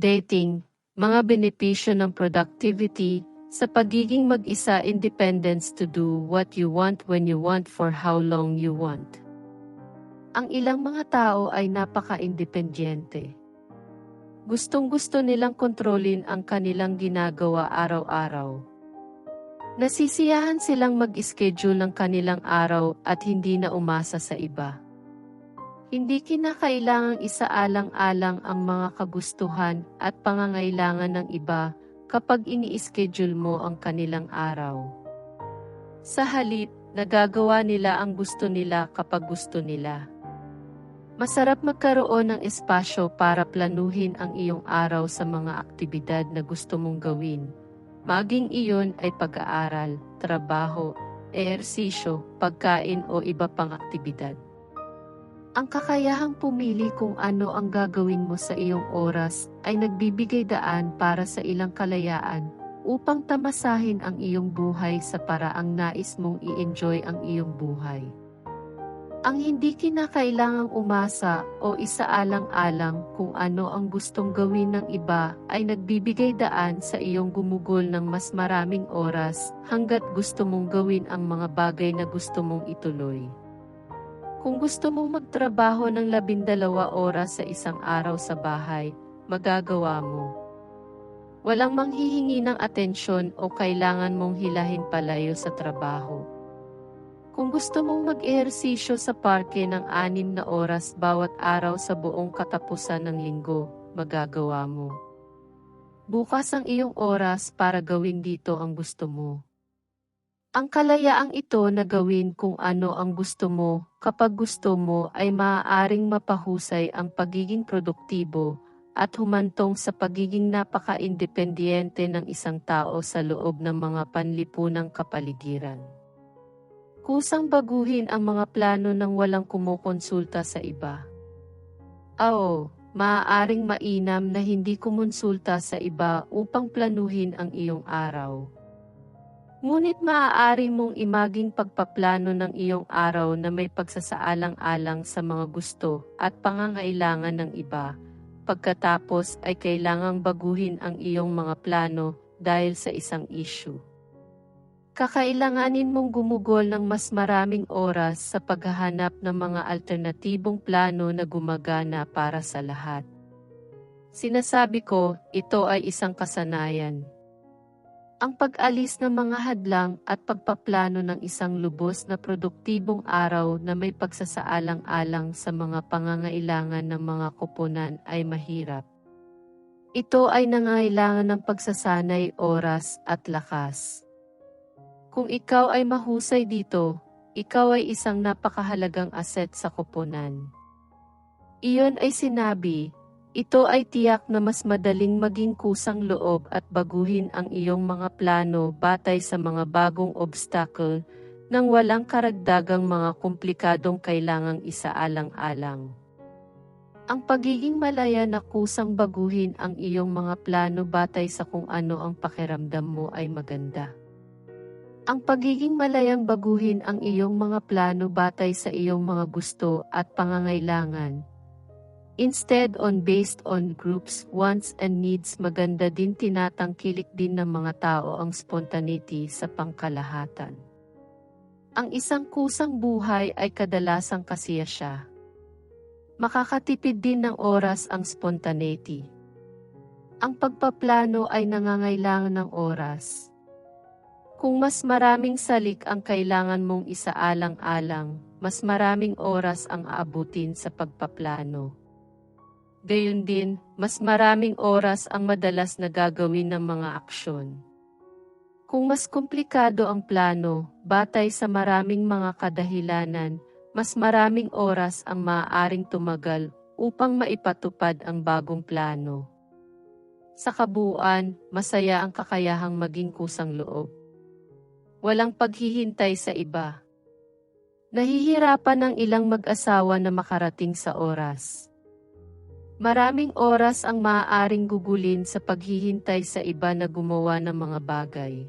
dating, mga benepisyo ng productivity, sa pagiging mag-isa independence to do what you want when you want for how long you want. Ang ilang mga tao ay napaka-independyente. Gustong gusto nilang kontrolin ang kanilang ginagawa araw-araw. Nasisiyahan silang mag-schedule ng kanilang araw at hindi na umasa sa iba. Hindi kinakailangang isaalang-alang ang mga kagustuhan at pangangailangan ng iba kapag ini-schedule mo ang kanilang araw. Sa halip, nagagawa nila ang gusto nila kapag gusto nila. Masarap magkaroon ng espasyo para planuhin ang iyong araw sa mga aktibidad na gusto mong gawin. Maging iyon ay pag-aaral, trabaho, ehersisyo, pagkain o iba pang aktibidad. Ang kakayahang pumili kung ano ang gagawin mo sa iyong oras ay nagbibigay daan para sa ilang kalayaan upang tamasahin ang iyong buhay sa paraang nais mong i-enjoy ang iyong buhay. Ang hindi kinakailangang umasa o isaalang-alang kung ano ang gustong gawin ng iba ay nagbibigay daan sa iyong gumugol ng mas maraming oras hanggat gusto mong gawin ang mga bagay na gusto mong ituloy. Kung gusto mong magtrabaho ng labindalawa oras sa isang araw sa bahay, magagawa mo. Walang manghihingi ng atensyon o kailangan mong hilahin palayo sa trabaho. Kung gusto mong mag-ehersisyo sa parke ng anim na oras bawat araw sa buong katapusan ng linggo, magagawa mo. Bukas ang iyong oras para gawin dito ang gusto mo. Ang kalayaang ito na gawin kung ano ang gusto mo, kapag gusto mo ay maaaring mapahusay ang pagiging produktibo at humantong sa pagiging napaka-independyente ng isang tao sa loob ng mga panlipunang kapaligiran. Kusang baguhin ang mga plano ng walang kumukonsulta sa iba. Oo, maaaring mainam na hindi kumonsulta sa iba upang planuhin ang iyong araw. Ngunit maaari mong imaging pagpaplano ng iyong araw na may pagsasaalang-alang sa mga gusto at pangangailangan ng iba. Pagkatapos ay kailangang baguhin ang iyong mga plano dahil sa isang issue. Kakailanganin mong gumugol ng mas maraming oras sa paghahanap ng mga alternatibong plano na gumagana para sa lahat. Sinasabi ko, ito ay isang kasanayan. Ang pag-alis ng mga hadlang at pagpaplano ng isang lubos na produktibong araw na may pagsasaalang-alang sa mga pangangailangan ng mga kupunan ay mahirap. Ito ay nangailangan ng pagsasanay oras at lakas. Kung ikaw ay mahusay dito, ikaw ay isang napakahalagang aset sa kupunan. Iyon ay sinabi, ito ay tiyak na mas madaling maging kusang loob at baguhin ang iyong mga plano batay sa mga bagong obstacle nang walang karagdagang mga komplikadong kailangang isaalang-alang. Ang pagiging malaya na kusang baguhin ang iyong mga plano batay sa kung ano ang pakiramdam mo ay maganda. Ang pagiging malayang baguhin ang iyong mga plano batay sa iyong mga gusto at pangangailangan Instead on based on groups, wants and needs maganda din tinatangkilik din ng mga tao ang spontaneity sa pangkalahatan. Ang isang kusang buhay ay kadalasang kasiya siya. Makakatipid din ng oras ang spontaneity. Ang pagpaplano ay nangangailangan ng oras. Kung mas maraming salik ang kailangan mong isaalang-alang, mas maraming oras ang aabutin sa pagpaplano. Gayun din, mas maraming oras ang madalas na gagawin ng mga aksyon. Kung mas komplikado ang plano, batay sa maraming mga kadahilanan, mas maraming oras ang maaaring tumagal upang maipatupad ang bagong plano. Sa kabuuan, masaya ang kakayahang maging kusang loob. Walang paghihintay sa iba. Nahihirapan ang ilang mag-asawa na makarating sa oras. Maraming oras ang maaaring gugulin sa paghihintay sa iba na gumawa ng mga bagay.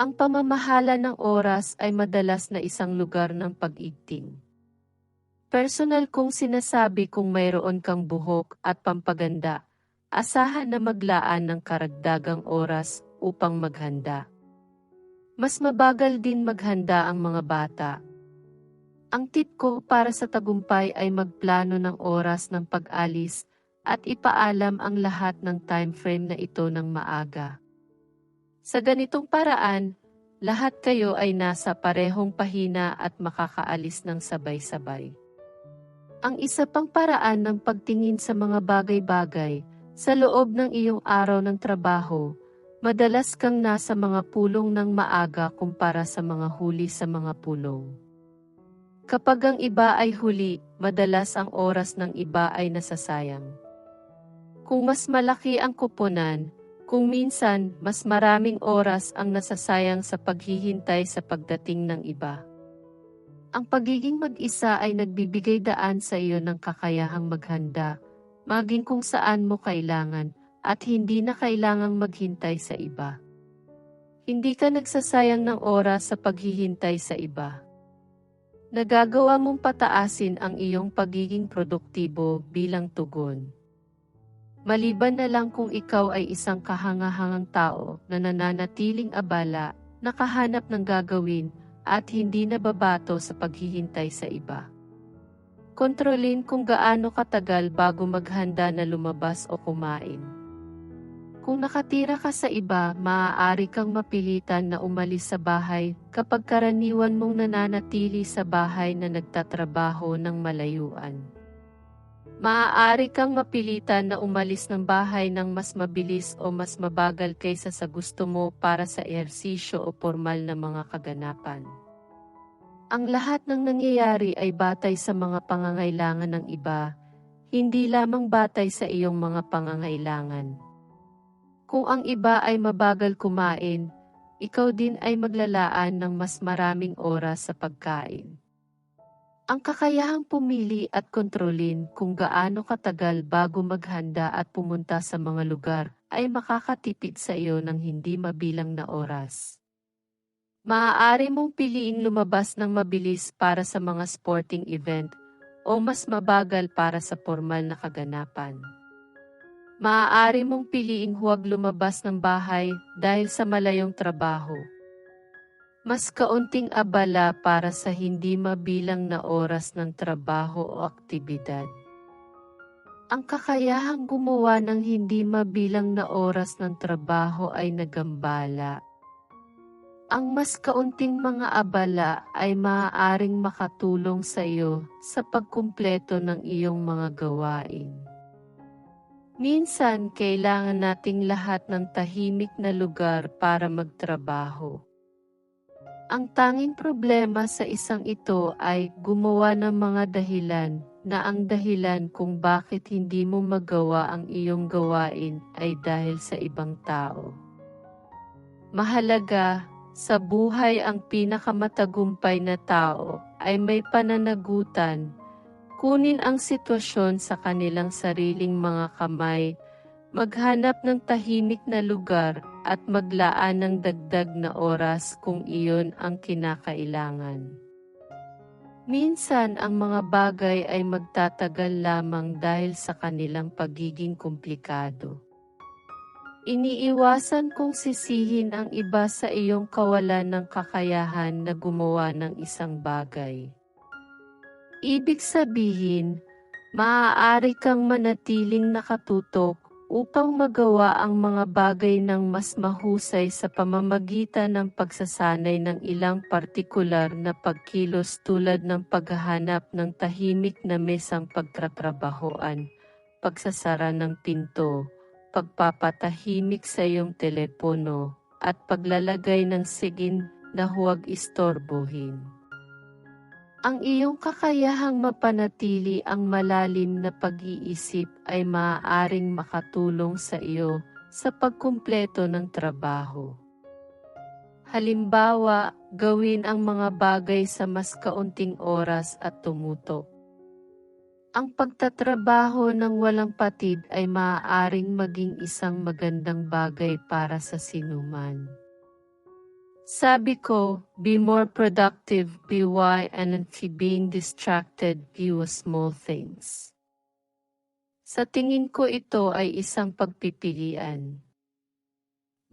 Ang pamamahala ng oras ay madalas na isang lugar ng pag-igting. Personal kong sinasabi kung mayroon kang buhok at pampaganda, asahan na maglaan ng karagdagang oras upang maghanda. Mas mabagal din maghanda ang mga bata. Ang tip ko para sa tagumpay ay magplano ng oras ng pag-alis at ipaalam ang lahat ng time frame na ito ng maaga. Sa ganitong paraan, lahat kayo ay nasa parehong pahina at makakaalis ng sabay-sabay. Ang isa pang paraan ng pagtingin sa mga bagay-bagay sa loob ng iyong araw ng trabaho, madalas kang nasa mga pulong ng maaga kumpara sa mga huli sa mga pulong. Kapag ang iba ay huli, madalas ang oras ng iba ay nasasayang. Kung mas malaki ang kuponan, kung minsan mas maraming oras ang nasasayang sa paghihintay sa pagdating ng iba. Ang pagiging mag-isa ay nagbibigay daan sa iyo ng kakayahang maghanda, maging kung saan mo kailangan, at hindi na kailangang maghintay sa iba. Hindi ka nagsasayang ng oras sa paghihintay sa iba. Nagagawa mong pataasin ang iyong pagiging produktibo bilang tugon. Maliban na lang kung ikaw ay isang kahangahangang tao na nananatiling abala, nakahanap ng gagawin, at hindi nababato sa paghihintay sa iba. Kontrolin kung gaano katagal bago maghanda na lumabas o kumain. Kung nakatira ka sa iba, maaari kang mapilitan na umalis sa bahay kapag karaniwan mong nananatili sa bahay na nagtatrabaho ng malayuan. Maaari kang mapilitan na umalis ng bahay ng mas mabilis o mas mabagal kaysa sa gusto mo para sa ehersisyo o formal na mga kaganapan. Ang lahat ng nangyayari ay batay sa mga pangangailangan ng iba, hindi lamang batay sa iyong mga pangangailangan. Kung ang iba ay mabagal kumain, ikaw din ay maglalaan ng mas maraming oras sa pagkain. Ang kakayahang pumili at kontrolin kung gaano katagal bago maghanda at pumunta sa mga lugar ay makakatipid sa iyo ng hindi mabilang na oras. Maaari mong piliing lumabas ng mabilis para sa mga sporting event o mas mabagal para sa formal na kaganapan. Maaari mong piliing huwag lumabas ng bahay dahil sa malayong trabaho mas kaunting abala para sa hindi mabilang na oras ng trabaho o aktibidad. Ang kakayahang gumawa ng hindi mabilang na oras ng trabaho ay nagambala. Ang mas kaunting mga abala ay maaaring makatulong sa iyo sa pagkumpleto ng iyong mga gawain. Minsan, kailangan nating lahat ng tahimik na lugar para magtrabaho. Ang tanging problema sa isang ito ay gumawa ng mga dahilan na ang dahilan kung bakit hindi mo magawa ang iyong gawain ay dahil sa ibang tao. Mahalaga, sa buhay ang pinakamatagumpay na tao ay may pananagutan, kunin ang sitwasyon sa kanilang sariling mga kamay, maghanap ng tahimik na lugar at maglaan ng dagdag na oras kung iyon ang kinakailangan. Minsan ang mga bagay ay magtatagal lamang dahil sa kanilang pagiging komplikado. Iniiwasan kong sisihin ang iba sa iyong kawalan ng kakayahan na gumawa ng isang bagay. Ibig sabihin, maaari kang manatiling nakatutok upang magawa ang mga bagay ng mas mahusay sa pamamagitan ng pagsasanay ng ilang partikular na pagkilos tulad ng paghahanap ng tahimik na mesang pagtatrabahoan, pagsasara ng pinto, pagpapatahimik sa iyong telepono, at paglalagay ng sigin na huwag istorbohin. Ang iyong kakayahang mapanatili ang malalim na pag-iisip ay maaaring makatulong sa iyo sa pagkumpleto ng trabaho. Halimbawa, gawin ang mga bagay sa mas kaunting oras at tumutok. Ang pagtatrabaho ng walang patid ay maaaring maging isang magandang bagay para sa sinuman. Sabi ko, be more productive, be why and if being distracted, view small things. Sa tingin ko ito ay isang pagpipilian.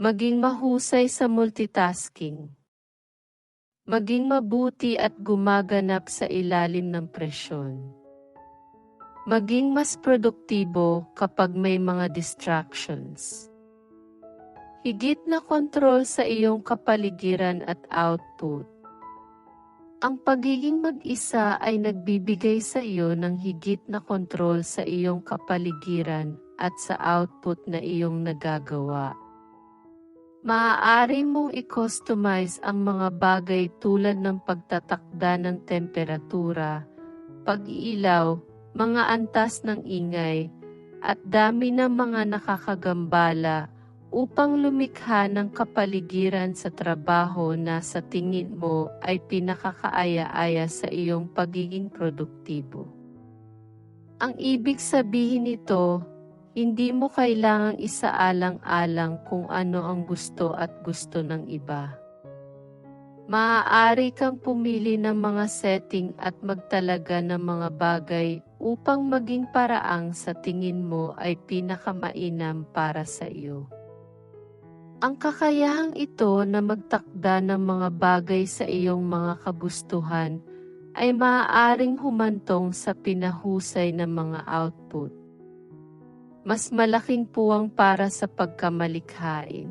Maging mahusay sa multitasking. Maging mabuti at gumaganap sa ilalim ng presyon. Maging mas produktibo kapag may mga distractions. Higit na kontrol sa iyong kapaligiran at output. Ang pagiging mag-isa ay nagbibigay sa iyo ng higit na kontrol sa iyong kapaligiran at sa output na iyong nagagawa. Maaari mong i-customize ang mga bagay tulad ng pagtatakda ng temperatura, pag-iilaw, mga antas ng ingay, at dami ng mga nakakagambala upang lumikha ng kapaligiran sa trabaho na sa tingin mo ay pinakakaaya-aya sa iyong pagiging produktibo. Ang ibig sabihin nito, hindi mo kailangang isaalang-alang kung ano ang gusto at gusto ng iba. Maaari kang pumili ng mga setting at magtalaga ng mga bagay upang maging paraang sa tingin mo ay pinakamainam para sa iyo. Ang kakayahang ito na magtakda ng mga bagay sa iyong mga kagustuhan ay maaaring humantong sa pinahusay ng mga output. Mas malaking puwang para sa pagkamalikhain.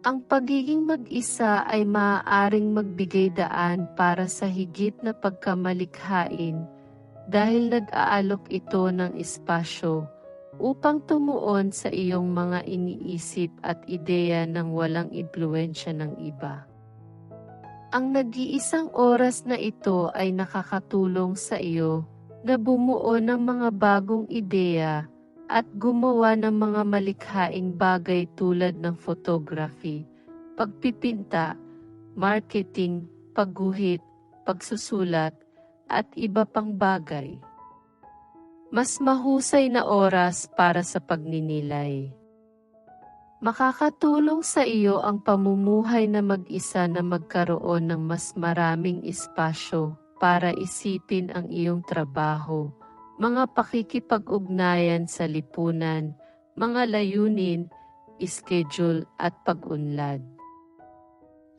Ang pagiging mag-isa ay maaaring magbigay daan para sa higit na pagkamalikhain dahil nag-aalok ito ng espasyo upang tumuon sa iyong mga iniisip at ideya ng walang impluensya ng iba. Ang nag-iisang oras na ito ay nakakatulong sa iyo na bumuo ng mga bagong ideya at gumawa ng mga malikhaing bagay tulad ng photography, pagpipinta, marketing, pagguhit, pagsusulat, at iba pang bagay mas mahusay na oras para sa pagninilay. Makakatulong sa iyo ang pamumuhay na mag-isa na magkaroon ng mas maraming espasyo para isipin ang iyong trabaho, mga pakikipag-ugnayan sa lipunan, mga layunin, schedule at pag-unlad.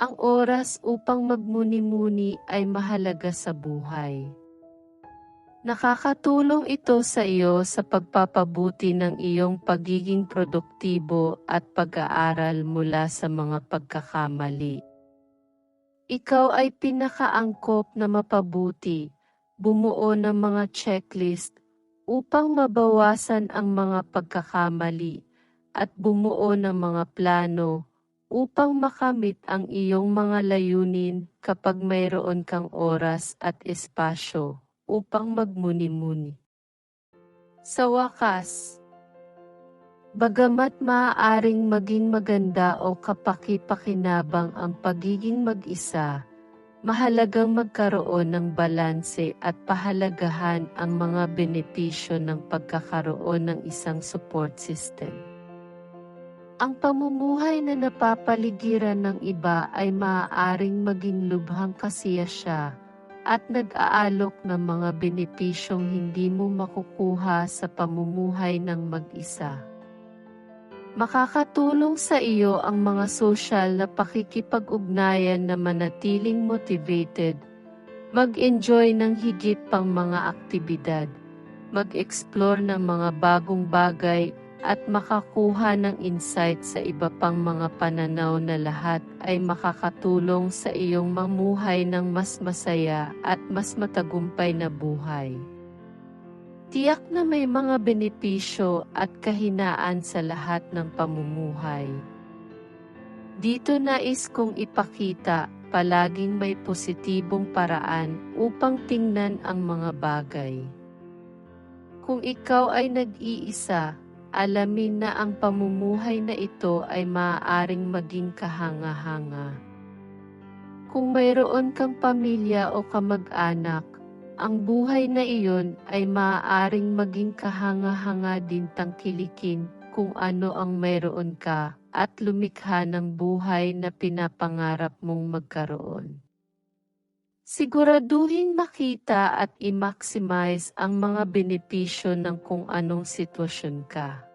Ang oras upang magmuni-muni ay mahalaga sa buhay. Nakakatulong ito sa iyo sa pagpapabuti ng iyong pagiging produktibo at pag-aaral mula sa mga pagkakamali. Ikaw ay pinakaangkop na mapabuti, bumuo ng mga checklist upang mabawasan ang mga pagkakamali at bumuo ng mga plano upang makamit ang iyong mga layunin kapag mayroon kang oras at espasyo upang magmuni-muni. Sa wakas, bagamat maaaring maging maganda o kapaki-pakinabang ang pagiging mag-isa, mahalagang magkaroon ng balanse at pahalagahan ang mga benepisyo ng pagkakaroon ng isang support system. Ang pamumuhay na napapaligiran ng iba ay maaaring maging lubhang kasiyasya at nag-aalok ng mga benepisyong hindi mo makukuha sa pamumuhay ng mag-isa. Makakatulong sa iyo ang mga social na pakikipag-ugnayan na manatiling motivated, mag-enjoy ng higit pang mga aktibidad, mag-explore ng mga bagong bagay at makakuha ng insight sa iba pang mga pananaw na lahat ay makakatulong sa iyong mamuhay ng mas masaya at mas matagumpay na buhay. Tiyak na may mga benepisyo at kahinaan sa lahat ng pamumuhay. Dito nais kong ipakita palaging may positibong paraan upang tingnan ang mga bagay. Kung ikaw ay nag-iisa, alamin na ang pamumuhay na ito ay maaaring maging kahanga-hanga. Kung mayroon kang pamilya o kamag-anak, ang buhay na iyon ay maaaring maging kahanga-hanga din tangkilikin kung ano ang mayroon ka at lumikha ng buhay na pinapangarap mong magkaroon. Siguraduhin makita at i-maximize ang mga benepisyo ng kung anong sitwasyon ka.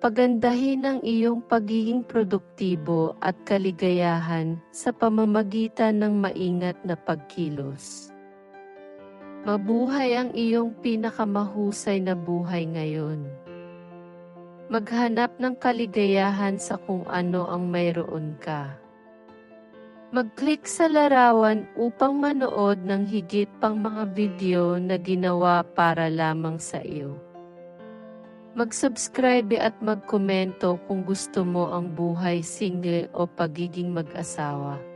Pagandahin ang iyong pagiging produktibo at kaligayahan sa pamamagitan ng maingat na pagkilos. Mabuhay ang iyong pinakamahusay na buhay ngayon. Maghanap ng kaligayahan sa kung ano ang mayroon ka. Mag-click sa larawan upang manood ng higit pang mga video na ginawa para lamang sa iyo. Mag-subscribe at magkomento kung gusto mo ang buhay single o pagiging mag-asawa.